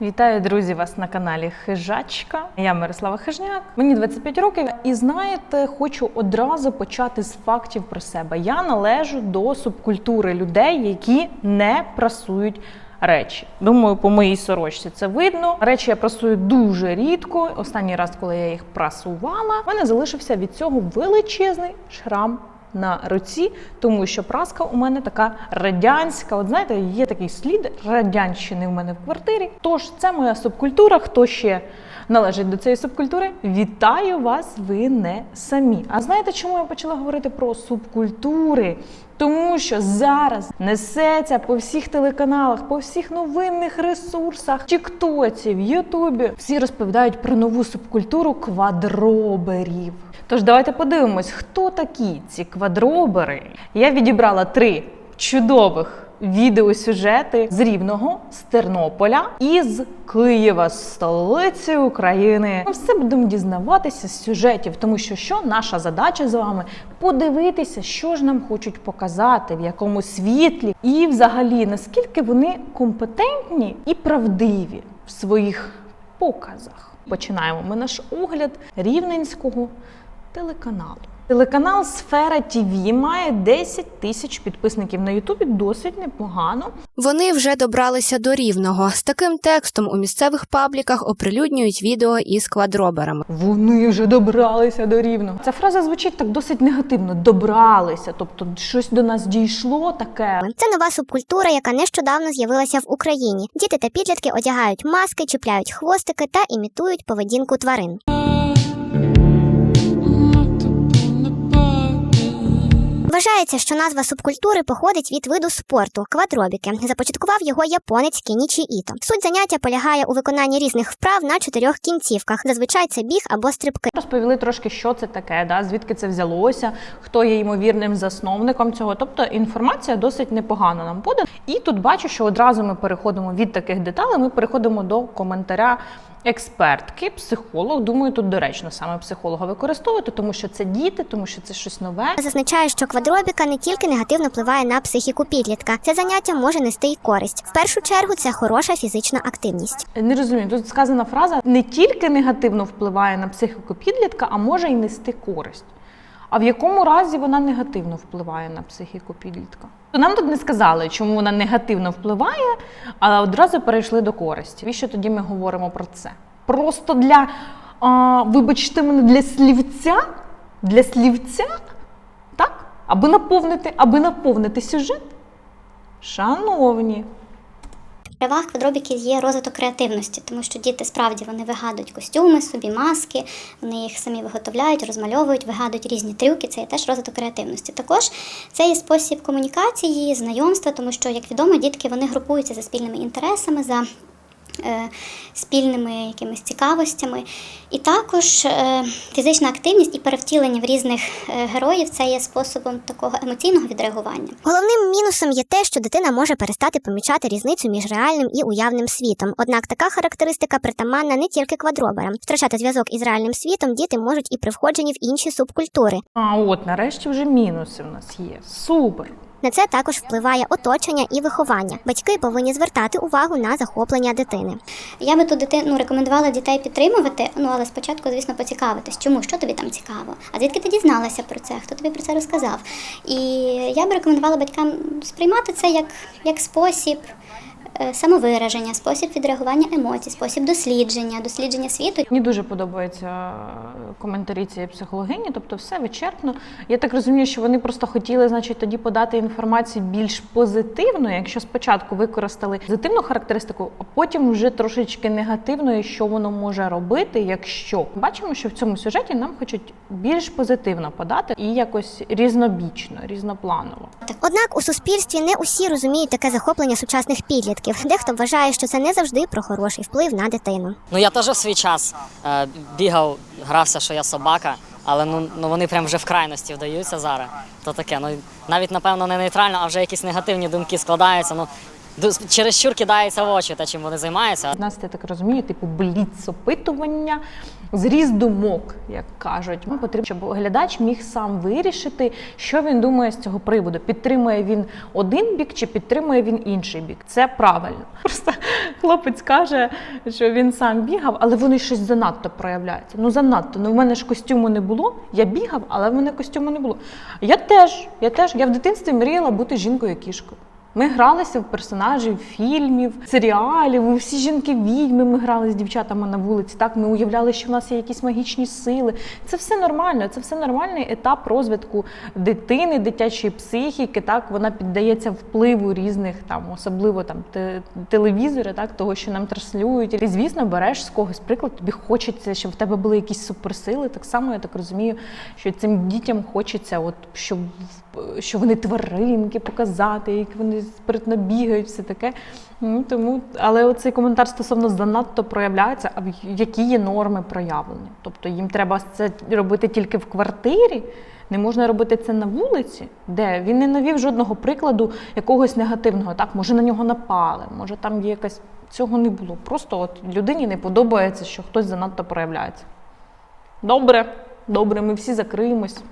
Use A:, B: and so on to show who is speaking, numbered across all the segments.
A: Вітаю, друзі, вас на каналі Хижачка. Я Мирослава Хижняк. Мені 25 років, і знаєте, хочу одразу почати з фактів про себе. Я належу до субкультури людей, які не прасують. Речі, думаю, по моїй сорочці це видно. Речі я прасую дуже рідко. Останній раз, коли я їх прасувала, в мене залишився від цього величезний шрам на руці, тому що праска у мене така радянська. От знаєте, є такий слід радянщини в мене в квартирі. Тож це моя субкультура. Хто ще належить до цієї субкультури? Вітаю вас! Ви не самі. А знаєте, чому я почала говорити про субкультури? Тому що зараз несеться по всіх телеканалах, по всіх новинних ресурсах, Тіктоці, в Ютубі. Всі розповідають про нову субкультуру квадроберів. Тож давайте подивимось, хто такі ці квадробери. Я відібрала три чудових відеосюжети з Рівного, з Тернополя і з Києва, столиці України. Ми все будемо дізнаватися з сюжетів, тому що що наша задача з вами подивитися, що ж нам хочуть показати, в якому світлі, і взагалі наскільки вони компетентні і правдиві в своїх показах. Починаємо ми наш огляд рівненського телеканалу. Телеканал Сфера ТІВІ має 10 тисяч підписників на Ютубі, досить непогано.
B: Вони вже добралися до рівного. З таким текстом у місцевих пабліках оприлюднюють відео із квадроберами.
A: Вони вже добралися до рівного. Ця фраза звучить так досить негативно. Добралися, тобто щось до нас дійшло таке.
C: Це нова субкультура, яка нещодавно з'явилася в Україні. Діти та підлітки одягають маски, чіпляють хвостики та імітують поведінку тварин. Вважається, що назва субкультури походить від виду спорту квадробіки. Започаткував його японець Кінічі Іто. Суть заняття полягає у виконанні різних вправ на чотирьох кінцівках. Зазвичай це біг або стрибки.
A: Розповіли трошки, що це таке, да? звідки це взялося, хто є ймовірним засновником цього. Тобто інформація досить непогана нам буде. І тут бачу, що одразу ми переходимо від таких деталей. Ми переходимо до коментаря експертки, психолог. Думаю, тут доречно саме психолога використовувати, тому що це діти, тому що це щось нове.
C: Зазначає, що квадробіка не тільки негативно впливає на психіку підлітка. Це заняття може нести й користь. В першу чергу це хороша фізична активність.
A: Не розумію, тут сказана фраза не тільки негативно впливає на психіку підлітка, а може й нести користь. А в якому разі вона негативно впливає на психіку підлітка? Нам тут не сказали, чому вона негативно впливає, але одразу перейшли до користі. І що тоді ми говоримо про це? Просто для, а, вибачте мене, для слівця, для слівця, так? Аби наповнити, аби наповнити сюжет. Шановні,
D: Переваг квадробіків є розвиток креативності, тому що діти справді вони вигадують костюми, собі маски, вони їх самі виготовляють, розмальовують, вигадують різні трюки. Це є теж розвиток креативності. Також це є спосіб комунікації, знайомства, тому що, як відомо, дітки вони групуються за спільними інтересами. за Спільними якимись цікавостями, і також е, фізична активність і перевтілення в різних е, героїв це є способом такого емоційного відреагування.
C: Головним мінусом є те, що дитина може перестати помічати різницю між реальним і уявним світом. Однак така характеристика притаманна не тільки квадроберам. Втрачати зв'язок із реальним світом діти можуть і при входженні в інші субкультури.
A: а от нарешті вже мінуси в нас є. Супер.
C: На це також впливає оточення і виховання. Батьки повинні звертати увагу на захоплення дитини.
D: Я би ту дитину рекомендувала дітей підтримувати, ну але спочатку, звісно, поцікавитись, чому що тобі там цікаво, а звідки ти дізналася про це, хто тобі про це розказав. І я би рекомендувала батькам сприймати це як, як спосіб. Е, Самовираження, спосіб відреагування емоцій, спосіб дослідження, дослідження світу.
A: Мені дуже подобаються е, коментарі цієї психологині, тобто все вичерпно. Я так розумію, що вони просто хотіли, значить, тоді подати інформацію більш позитивно, якщо спочатку використали позитивну характеристику, а потім вже трошечки негативною, що воно може робити, якщо бачимо, що в цьому сюжеті нам хочуть більш позитивно подати і якось різнобічно, різнопланово.
C: Однак у суспільстві не усі розуміють таке захоплення сучасних підлітків. Дехто вважає, що це не завжди про хороший вплив на дитину.
E: Ну я теж в свій час е, бігав, грався, що я собака, але ну, ну вони прям вже в крайності вдаються зараз. То таке. Ну навіть напевно не нейтрально, а вже якісь негативні думки складаються. Ну ду- чересчур кидається в очі те, чим вони займаються.
A: У нас, я так розумію, типу бліц опитування, зріз думок, як кажуть. Ми потрібно, щоб глядач міг сам вирішити, що він думає з цього приводу. Підтримує він один бік чи підтримує він інший бік. Це правильно. Просто хлопець каже, що він сам бігав, але вони щось занадто проявляються. Ну занадто. Ну в мене ж костюму не було. Я бігав, але в мене костюму не було. Я теж, я теж. Я в дитинстві мріяла бути жінкою кішкою. Ми гралися в персонажів фільмів, серіалів. Всі жінки відьми. Ми грали з дівчатами на вулиці. Так ми уявляли, що в нас є якісь магічні сили. Це все нормально. Це все нормальний етап розвитку дитини, дитячої психіки. Так вона піддається впливу різних там, особливо там те- телевізори, так того, що нам транслюють. І звісно, береш з когось приклад. Тобі хочеться, щоб в тебе були якісь суперсили. Так само я так розумію, що цим дітям хочеться, от щоб що вони тваринки показати, як вони спритно бігають, все таке. Тому, але оцей коментар стосовно занадто проявляється, а які є норми проявлення. Тобто їм треба це робити тільки в квартирі, не можна робити це на вулиці, де він не навів жодного прикладу якогось негативного. Так, може на нього напали, може там є якась. Цього не було. Просто от людині не подобається, що хтось занадто проявляється. Добре, добре, ми всі закриємось.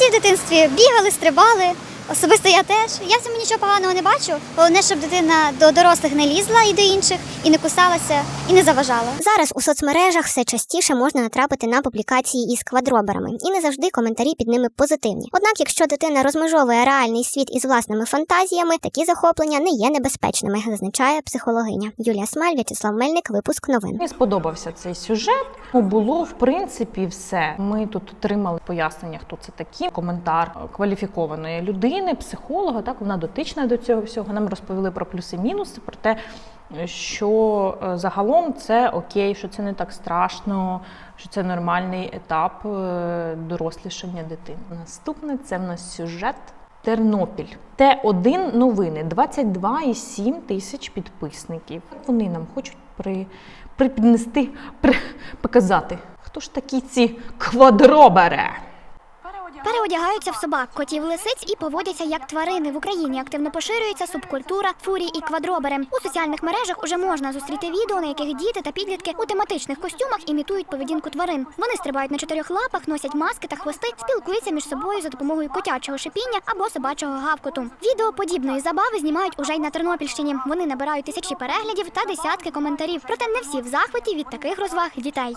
D: Всі в дитинстві бігали, стрибали. Особисто я теж. Я в цьому нічого поганого не бачу. Головне, щоб дитина до дорослих не лізла і до інших, і не кусалася, і не заважала.
C: Зараз у соцмережах все частіше можна натрапити на публікації із квадроберами, і не завжди коментарі під ними позитивні. Однак, якщо дитина розмежовує реальний світ із власними фантазіями, такі захоплення не є небезпечними, зазначає психологиня Юлія Смаль, В'ячеслав Мельник, випуск новин.
A: Мені сподобався цей сюжет. Ну, Було в принципі все. Ми тут отримали пояснення, хто це такі. Коментар кваліфікованої людини, психолога. Так вона дотична до цього всього. Нам розповіли про плюси-мінуси, про те, що е, загалом це окей, що це не так страшно, що це нормальний етап е, дорослішання дитини. Наступне це в нас сюжет. Тернопіль. Т1 новини 22,7 тисяч підписників. Вони нам хочуть при, припіднести, при, показати, хто ж такі ці квадробери.
F: Переодягаються в собак, котів, лисиць і поводяться як тварини. В Україні активно поширюється субкультура фурі і квадробери. У соціальних мережах уже можна зустріти відео, на яких діти та підлітки у тематичних костюмах імітують поведінку тварин. Вони стрибають на чотирьох лапах, носять маски та хвости, спілкуються між собою за допомогою котячого шипіння або собачого гавкоту. Відео подібної забави знімають уже й на Тернопільщині. Вони набирають тисячі переглядів та десятки коментарів. Проте не всі в захваті від таких розваг дітей.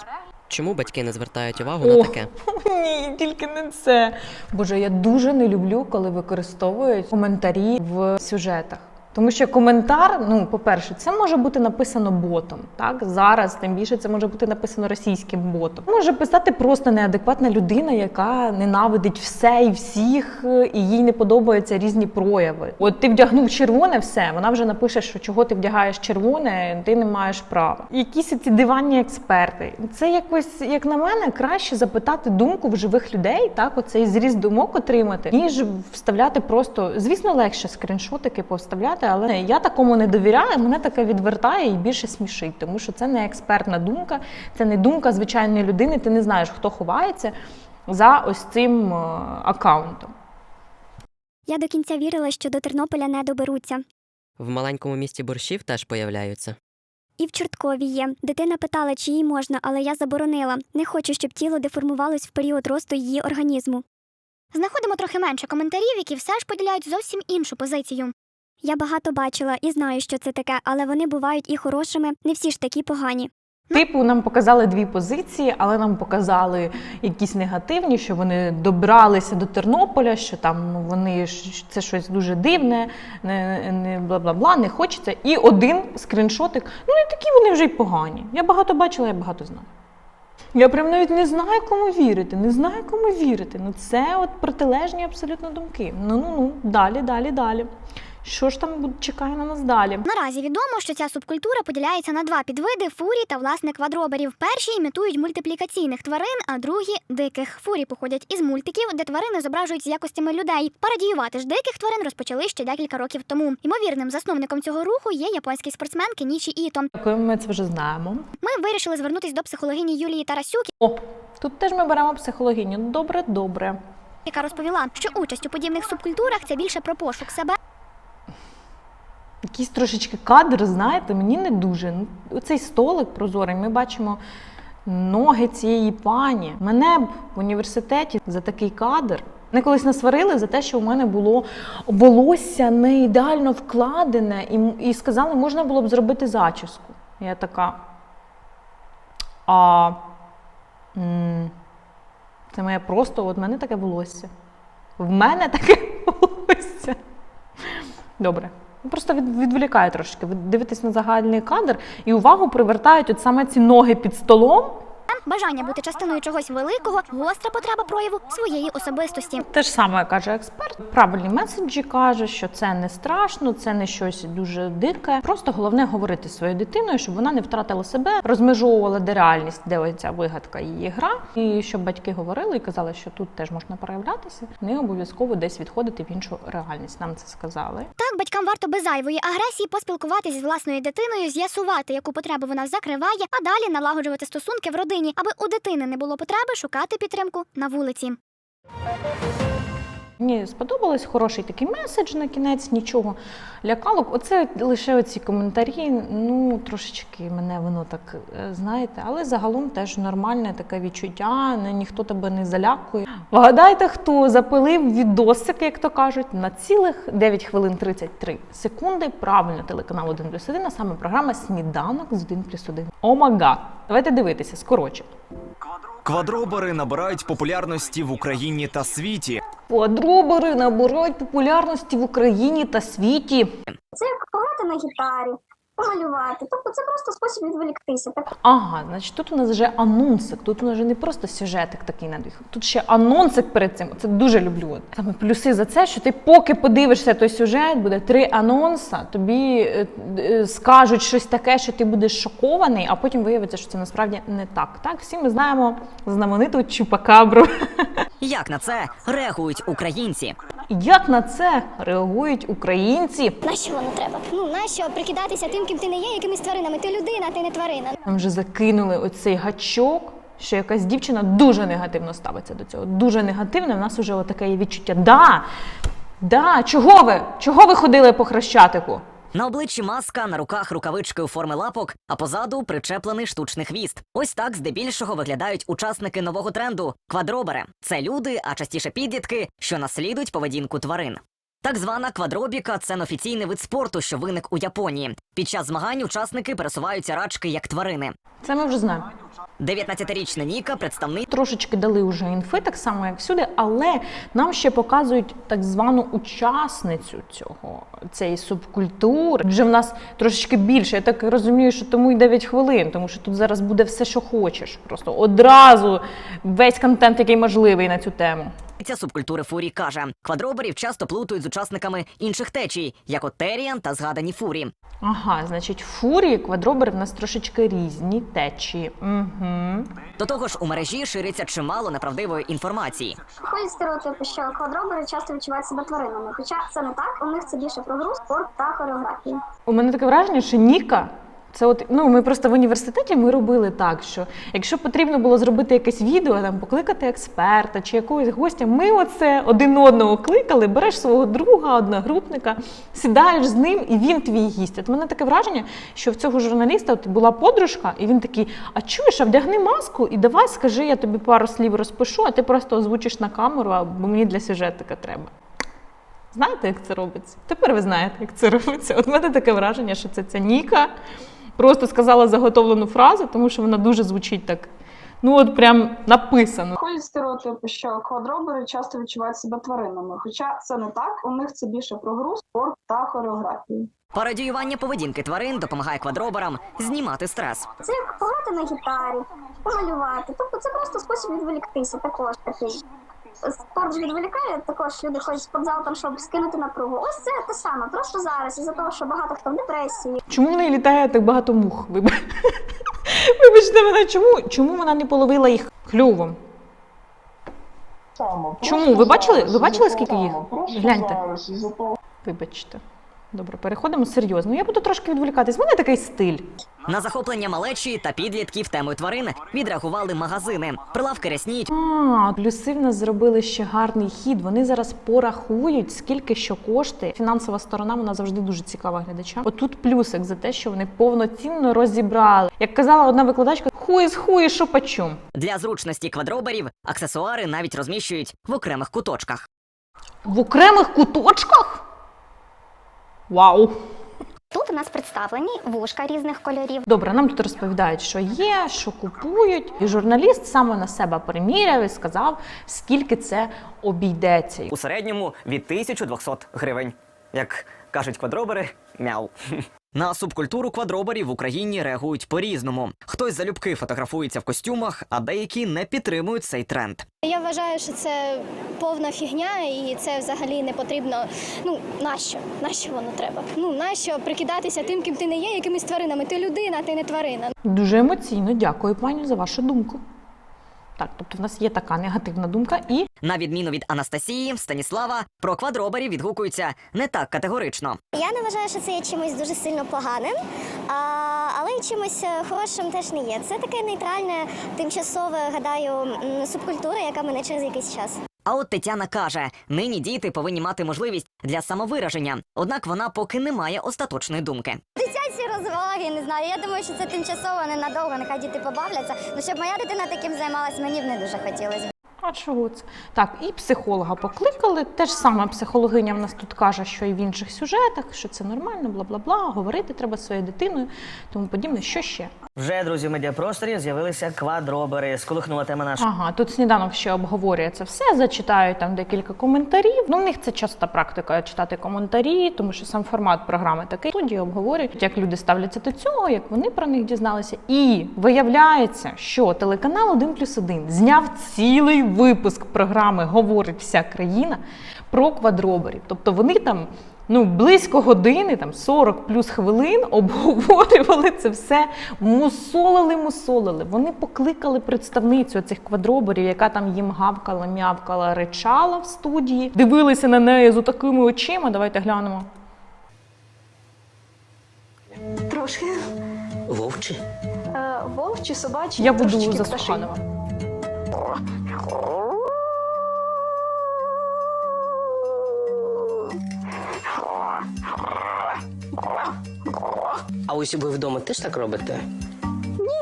G: Чому батьки не звертають увагу на таке?
A: Ні, тільки не це. Боже, я дуже не люблю, коли використовують коментарі в сюжетах. Тому що коментар, ну, по-перше, це може бути написано ботом. Так зараз тим більше це може бути написано російським ботом. Може писати просто неадекватна людина, яка ненавидить все і всіх, і їй не подобаються різні прояви. От ти вдягнув червоне, все, вона вже напише, що чого ти вдягаєш червоне, ти не маєш права. Якісь ці диванні експерти. Це якось, як на мене, краще запитати думку в живих людей, так, оцей зріз думок отримати, ніж вставляти просто. Звісно, легше скріншотики повставляти, але я такому не довіряю. Мене таке відвертає і більше смішить, тому що це не експертна думка, це не думка звичайної людини. Ти не знаєш, хто ховається за ось цим е, аккаунтом.
F: Я до кінця вірила, що до Тернополя не доберуться.
G: В маленькому місті борщів теж появляються.
F: І в Чорткові є. Дитина питала, чи їй можна, але я заборонила. Не хочу, щоб тіло деформувалось в період росту її організму. Знаходимо трохи менше коментарів, які все ж поділяють зовсім іншу позицію. Я багато бачила і знаю, що це таке, але вони бувають і хорошими, не всі ж такі погані.
A: Типу, нам показали дві позиції, але нам показали якісь негативні, що вони добралися до Тернополя, що там вони це щось дуже дивне, не, не бла бла бла, не хочеться. І один скріншотик. Ну і такі вони вже й погані. Я багато бачила, я багато знаю. Я прям навіть не знаю, кому вірити, не знаю, кому вірити. Ну це от протилежні абсолютно думки. Ну ну ну далі, далі, далі. Що ж там чекає на нас далі?
F: Наразі відомо, що ця субкультура поділяється на два підвиди фурі та власне квадроберів. Перші імітують мультиплікаційних тварин, а другі диких. Фурі походять із мультиків, де тварини зображують з якостями людей. Пародіювати ж диких тварин розпочали ще декілька років тому. Ймовірним засновником цього руху є японський спортсмен Кенічі Іто.
A: Ми це вже знаємо.
F: Ми вирішили звернутися до психологині Юлії Тарасюк,
A: О, тут теж ми беремо психологиню. Добре, добре.
F: яка розповіла, що участь у подібних субкультурах це більше про пошук себе
A: Якийсь трошечки кадр, знаєте, мені не дуже. Ну, Оцей столик прозорий, ми бачимо ноги цієї пані. Мене б в університеті за такий кадр. Мене колись насварили за те, що у мене було волосся не ідеально вкладене, і, і сказали, можна було б зробити зачіску. Я така. А це моє просто, от мене таке волосся. В мене таке волосся. Добре. Ну, Просто відволікає трошки. Ви дивитесь на загальний кадр і увагу привертають от саме ці ноги під столом.
F: Бажання бути частиною чогось великого, гостра потреба прояву своєї особистості.
A: Те ж саме каже експерт. Правильні меседжі каже, що це не страшно, це не щось дуже дике. Просто головне говорити своєю дитиною, щоб вона не втратила себе, розмежовувала де реальність, де оця вигадка її гра. І щоб батьки говорили і казали, що тут теж можна проявлятися, не обов'язково десь відходити в іншу реальність. Нам це сказали.
F: Так, батькам варто без зайвої агресії поспілкуватись з власною дитиною, з'ясувати, яку потребу вона закриває, а далі налагоджувати стосунки в родині, аби у дитини не було потреби шукати підтримку на вулиці.
A: Мені сподобалось хороший такий меседж на кінець, нічого лякало. Оце лише оці коментарі. Ну трошечки мене воно так е, знаєте, але загалом теж нормальне таке відчуття. Ніхто тебе не залякує. Вгадайте, хто запилив відосик, як то кажуть, на цілих 9 хвилин 33 секунди. Правильно, телеканал 1 плюс 1, а саме програма Сніданок з 1 плюс 1. Омага. Давайте дивитися скороче.
H: Квадробери набирають популярності в Україні та світі.
A: Квадробери набирають популярності в Україні та світі.
I: Це як пограти на гітарі, помалювати. Тобто це просто спосіб відволіктися. Так
A: Ага, значить тут у нас вже анонсик. Тут у нас вже не просто сюжетик такий надвіг. Тут ще анонсик перед цим. Це дуже люблю. От. Саме плюси за це, що ти поки подивишся той сюжет, буде три анонса, тобі е, е, скажуть щось таке, що ти будеш шокований, а потім виявиться, що це насправді не так. Так, всі ми знаємо знамениту чупакабру.
J: Як на це реагують українці?
A: Як на це реагують українці?
D: На що воно треба?
F: Ну, нащо прикидатися тим, ким ти не є, якимись тваринами? Ти людина, ти не тварина.
A: Нам вже закинули оцей гачок, що якась дівчина дуже негативно ставиться до цього. Дуже негативно. В нас вже отаке є відчуття. Да, да, чого ви? Чого ви ходили по хрещатику?
J: На обличчі маска, на руках рукавички у форми лапок, а позаду причеплений штучний хвіст. Ось так здебільшого виглядають учасники нового тренду квадробери. Це люди, а частіше підлітки, що наслідують поведінку тварин. Так звана квадробіка це неофіційний вид спорту, що виник у Японії. Під час змагань учасники пересуваються рачки як тварини.
A: Це ми вже знаємо.
J: 19-річна Ніка представник
A: Трошечки дали вже інфи, так само як всюди, але нам ще показують так звану учасницю цього цієї субкультури. Вже в нас трошечки більше. Я так розумію, що тому й 9 хвилин, тому що тут зараз буде все, що хочеш. Просто одразу весь контент, який можливий на цю тему.
J: Ця субкультури фурі каже, квадроберів часто плутають з учасниками інших течій, як от Теріан та згадані фурі.
A: Ага, значить, фурії, квадробери в нас трошечки різні течії. Угу.
J: До того ж, у мережі шириться чимало неправдивої інформації.
I: ходять стереотипи, що квадробери часто відчувають себе тваринами. Хоча це не так, у них це більше про гру, спорт та хореографію.
A: У мене таке враження, що Ніка. Це от ну ми просто в університеті ми робили так, що якщо потрібно було зробити якесь відео, там покликати експерта чи якогось гостя, ми оце один одного кликали, береш свого друга, одногрупника, сідаєш з ним, і він твій гість. От мене таке враження, що в цього журналіста от була подружка, і він такий: а чуєш, а вдягни маску і давай скажи, я тобі пару слів розпишу, а ти просто озвучиш на камеру, бо мені для сюжетика треба. Знаєте, як це робиться? Тепер ви знаєте, як це робиться. От мене таке враження, що це ця Ніка просто сказала заготовлену фразу, тому що вона дуже звучить так. Ну, от прям написано.
K: Ходять стереотипи, що квадробери часто відчувають себе тваринами, хоча це не так. У них це більше про гру, спорт та хореографію.
J: Пародіювання поведінки тварин допомагає квадроберам знімати стрес.
I: Це як пограти на гітарі, помалювати. Тобто це просто спосіб відволіктися також такий. Спорт відволікає, також люди ходять в спортзал, там, щоб скинути напругу. Ось це те саме, просто зараз, із-за того, що багато хто в депресії,
A: Чому в неї літає так багато мух? Вибач- Вибачте мене, чому, чому вона не половила їх клювом? Чому? Ви бачили? Ви бачили, скільки їх? Гляньте. Вибачте. Добре, переходимо серйозно. Я буду трошки відволікатись. В мене такий стиль.
J: На захоплення малечі та підлітків темою тварин відреагували магазини. Прилавки рясніють,
A: А, плюси в нас зробили ще гарний хід. Вони зараз порахують, скільки що коштує. Фінансова сторона вона завжди дуже цікава глядачам. Отут плюсик за те, що вони повноцінно розібрали. Як казала одна викладачка, хуй з хуї, що почум.
J: Для зручності квадроберів аксесуари навіть розміщують в окремих куточках.
A: В окремих куточках? Вау!
F: Тут у нас представлені вушка різних кольорів.
A: Добре, нам тут розповідають, що є, що купують. І журналіст саме на себе приміряв і сказав, скільки це обійдеться.
J: У середньому від 1200 гривень. Як кажуть квадробери, мяу. На субкультуру квадроберів в Україні реагують по-різному. Хтось залюбки фотографується в костюмах, а деякі не підтримують цей тренд.
F: Я вважаю, що це повна фігня, і це взагалі не потрібно. Ну нащо? Нащо воно треба? Ну нащо прикидатися тим, ким ти не є, якимись тваринами? Ти людина, ти не тварина.
A: Дуже емоційно. Дякую, пані, за вашу думку. Так, тобто в нас є така негативна думка, і
J: На відміну від Анастасії, Станіслава, про квадроберів відгукуються не так категорично.
C: Я не вважаю, що це є чимось дуже сильно поганим, а, але й чимось е, хорошим теж не є. Це таке нейтральне, тимчасове, гадаю, субкультура, яка мене через якийсь час.
J: А от Тетяна каже: нині діти повинні мати можливість для самовираження, однак вона поки не має остаточної думки.
C: Розваги, не знаю. Я думаю, що це тимчасово, ненадовго, нехай діти побавляться. Ну, щоб моя дитина таким займалась, мені б не дуже хотілося.
A: А чого це? Так, і психолога покликали. Те ж саме психологиня в нас тут каже, що і в інших сюжетах, що це нормально, бла бла бла. Говорити треба зі своєю дитиною, тому подібне. Що ще?
L: Вже друзі, в медіапросторі з'явилися квадробери. Сколихнула тема наша.
A: Ага, тут сніданок ще обговорює це все, зачитають там декілька коментарів. Ну, в них це часто практика читати коментарі, тому що сам формат програми такий. Студії обговорюють, як люди ставляться до цього, як вони про них дізналися. І виявляється, що телеканал 1 плюс 1 зняв цілий випуск програми Говорить вся країна про квадроберів. Тобто вони там. Ну, близько години, там 40 плюс хвилин обговорювали це все, мусолили, мусолили. Вони покликали представницю цих квадроберів, яка там їм гавкала, м'явкала, речала в студії, дивилися на неї з такими очима. Давайте глянемо.
K: Трошки.
L: Вовчі.
K: Е, вовчі, собачі,
A: Я буду
K: трошечки
A: за
K: пташині.
L: А ось ви вдома теж так робите?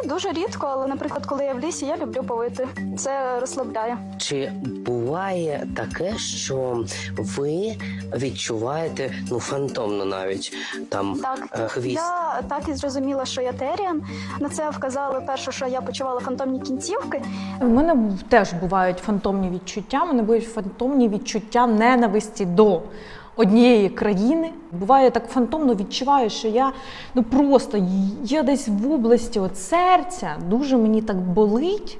K: Дуже рідко, але, наприклад, коли я в лісі, я люблю повити. Це розслабляє.
L: Чи буває таке, що ви відчуваєте ну фантомно навіть там
K: Так,
L: е, хвіст?
K: я так і зрозуміла, що я теріан. На це вказали перше, що я почувала фантомні кінцівки.
A: У мене теж бувають фантомні відчуття. У мене бувають фантомні відчуття ненависті до однієї країни. Буває так фантомно відчуваю, що я ну просто я десь в області от серця дуже мені так болить,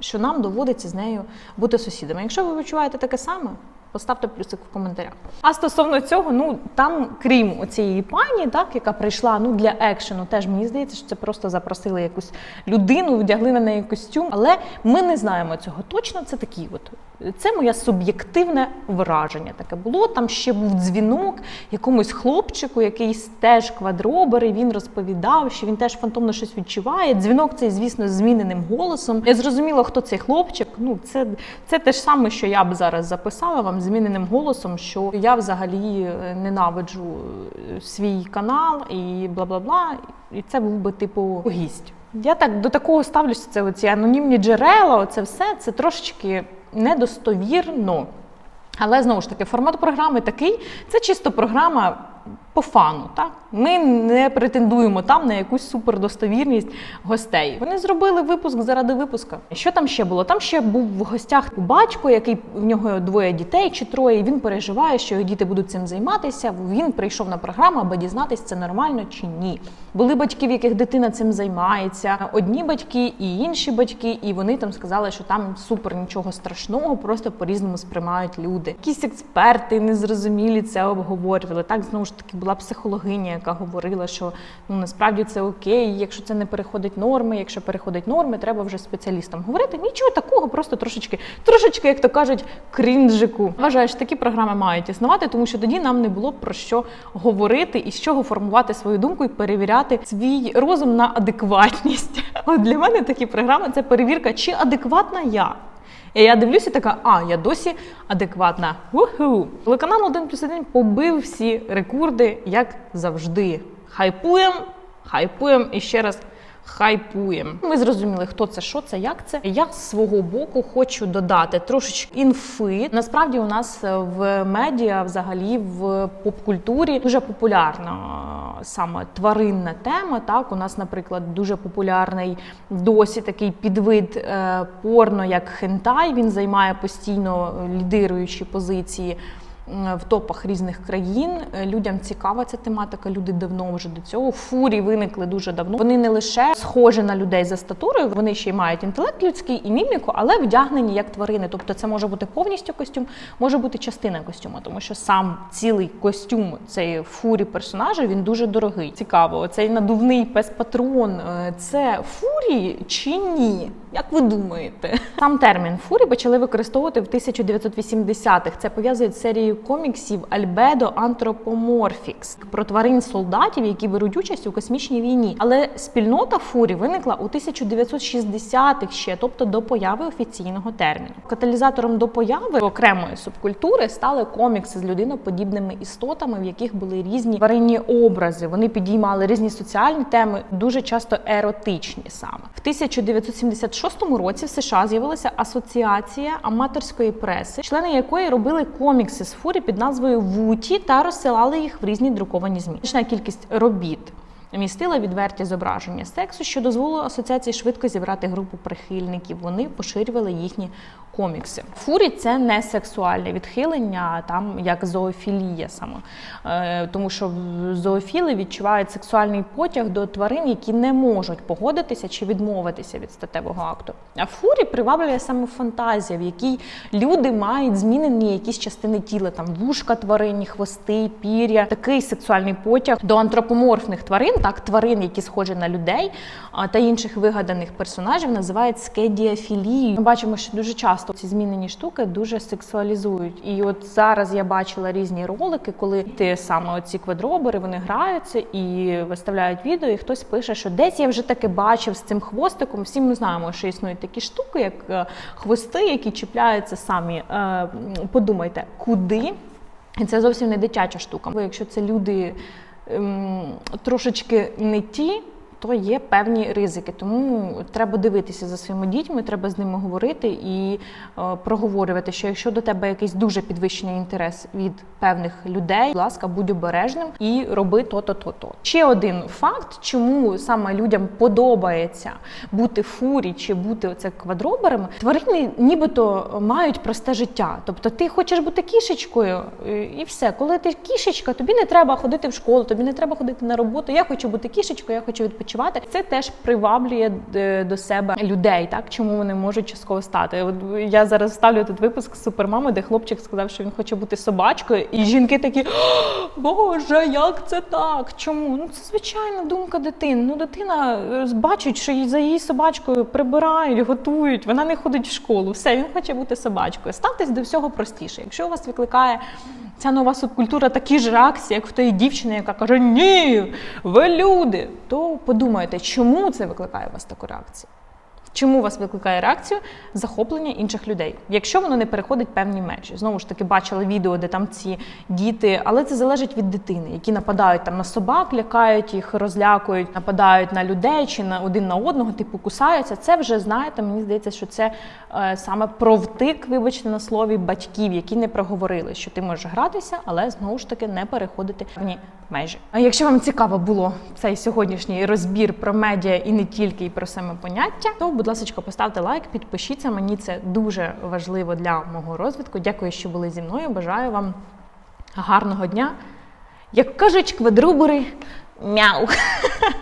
A: що нам доводиться з нею бути сусідами. Якщо ви відчуваєте таке саме. Поставте плюсик в коментарях. А стосовно цього, ну там, крім цієї пані, так яка прийшла ну для екшену, теж мені здається, що це просто запросили якусь людину, вдягли на неї костюм. Але ми не знаємо цього точно. Це такі, от це моє суб'єктивне враження. Таке було. Там ще був дзвінок якомусь хлопчику, який теж квадробер, і він розповідав, що він теж фантомно щось відчуває. Дзвінок цей, звісно, зміненим голосом. Я зрозуміла, хто цей хлопчик. Ну, це, це те ж саме, що я б зараз записала вам зміненим голосом, що я взагалі е, ненавиджу е, свій канал і бла бла бла. І це був би типу гість. Я так до такого ставлюся. Це оці анонімні джерела, оце все це трошечки недостовірно. Але знову ж таки, формат програми такий: це чисто програма по фану. Так? Ми не претендуємо там на якусь супердостовірність гостей. Вони зробили випуск заради випуска. Що там ще було? Там ще був в гостях батько, який в нього двоє дітей чи троє. Він переживає, що його діти будуть цим займатися. Він прийшов на програму, аби дізнатися, це нормально чи ні. Були батьки, в яких дитина цим займається. Одні батьки і інші батьки, і вони там сказали, що там супер нічого страшного, просто по-різному сприймають люди. Якісь експерти незрозумілі це обговорювали. Так знову ж таки була психологиня, яка говорила, що ну насправді це окей, якщо це не переходить норми, якщо переходить норми, треба вже спеціалістам говорити. Нічого такого, просто трошечки, трошечки, як то кажуть, крінжику. Вважаю, що такі програми мають існувати, тому що тоді нам не було про що говорити і з чого формувати свою думку і перевіряти свій розум на адекватність. От для мене такі програми це перевірка, чи адекватна я. І я дивлюся, така, а я досі адекватна. Уху. Телеканал 1 плюс 1 побив всі рекорди, як завжди. Хайпуєм, хайпуєм і ще раз. Хайпуєм. Ми зрозуміли, хто це, що це, як це. Я з свого боку хочу додати трошечки інфи. Насправді у нас в медіа, взагалі в попкультурі, дуже популярна е, саме тваринна тема. Так, у нас, наприклад, дуже популярний досі такий підвид е, порно, як хентай. Він займає постійно лідируючі позиції в топах різних країн. Е, Людям цікава ця тематика. Люди давно вже до цього. Фурі виникли дуже давно. Вони не лише схожі на людей за статурою, вони ще й мають інтелект людський і міміку, але вдягнені як тварини. Тобто, це може бути повністю костюм, може бути частина костюму, тому що сам цілий костюм цієї фурі персонажа він дуже дорогий. Цікаво, цей надувний пес патрон е, це фурі чи ні? Як ви думаєте? Сам термін фурі почали використовувати в 1980-х. Це пов'язують з серією коміксів Альбедо Антропоморфікс про тварин солдатів, які беруть участь у космічній війні. Але спільнота фурі виникла у 1960-х ще, тобто до появи офіційного терміну. Каталізатором до появи окремої субкультури стали комікси з людиноподібними істотами, в яких були різні тваринні образи. Вони підіймали різні соціальні теми, дуже часто еротичні саме. В 1976 році в США з'явилася асоціація аматорської преси, члени якої робили комікси з фурі під назвою Вуті та розсилали їх в різні друковані змі. Значна кількість робіт містила відверті зображення сексу, що дозволило асоціації швидко зібрати групу прихильників. Вони поширювали їхні комікси. Фурі це не сексуальне відхилення, там як зоофілія саме. Тому що зоофіли відчувають сексуальний потяг до тварин, які не можуть погодитися чи відмовитися від статевого акту. А фурі приваблює саме фантазія, в якій люди мають змінені якісь частини тіла, там вушка тваринні, хвости, пір'я. Такий сексуальний потяг до антропоморфних тварин, так тварин, які схожі на людей, та інших вигаданих персонажів, називають скедіафілією. Ми бачимо, що дуже часто ці змінені штуки дуже сексуалізують. І от зараз я бачила різні ролики, коли ти саме оці квадробери вони граються і виставляють відео, і хтось пише, що десь я вже таки бачив з цим хвостиком. Всі ми знаємо, що існують такі штуки, як е, хвости, які чіпляються самі. Е, Подумайте, куди? І це зовсім не дитяча штука. Бо якщо це люди ем, трошечки не ті, то є певні ризики. Тому треба дивитися за своїми дітьми, треба з ними говорити і е, проговорювати, що якщо до тебе якийсь дуже підвищений інтерес від певних людей, будь ласка, будь обережним і роби то-то, то-то. Ще один факт, чому саме людям подобається бути фурі чи бути оце квадроберами. Тварини нібито мають просте життя. Тобто ти хочеш бути кішечкою е, і все. Коли ти кішечка, тобі не треба ходити в школу, тобі не треба ходити на роботу. Я хочу бути кішечкою, я хочу відпочивати. Це теж приваблює е, до себе людей, так чому вони можуть частково стати. От я зараз ставлю тут випуск з супермами, де хлопчик сказав, що він хоче бути собачкою, і жінки такі Боже, як це так? Чому? Ну це звичайна думка дитини. Ну дитина е, бачить, що за її собачкою прибирають, готують. Вона не ходить в школу. Все, він хоче бути собачкою. Ставтесь до всього простіше. Якщо у вас викликає ця нова субкультура такі ж реакції, як в тої дівчини, яка каже Ні, ви люди, то подумайте, чому це викликає у вас таку реакцію? Чому вас викликає реакцію захоплення інших людей, якщо воно не переходить певні межі? Знову ж таки, бачила відео, де там ці діти, але це залежить від дитини, які нападають там на собак, лякають їх, розлякують, нападають на людей чи на один на одного, типу кусаються. Це вже знаєте, мені здається, що це е, саме провтик, вибачте на слові, батьків, які не проговорили, що ти можеш гратися, але знову ж таки не переходити певні А якщо вам цікаво було цей сьогоднішній розбір про медіа і не тільки і про саме поняття, то будь ласка, поставте лайк, підпишіться. Мені це дуже важливо для мого розвитку. Дякую, що були зі мною. Бажаю вам гарного дня. Як кажуть квадрубери, мяу.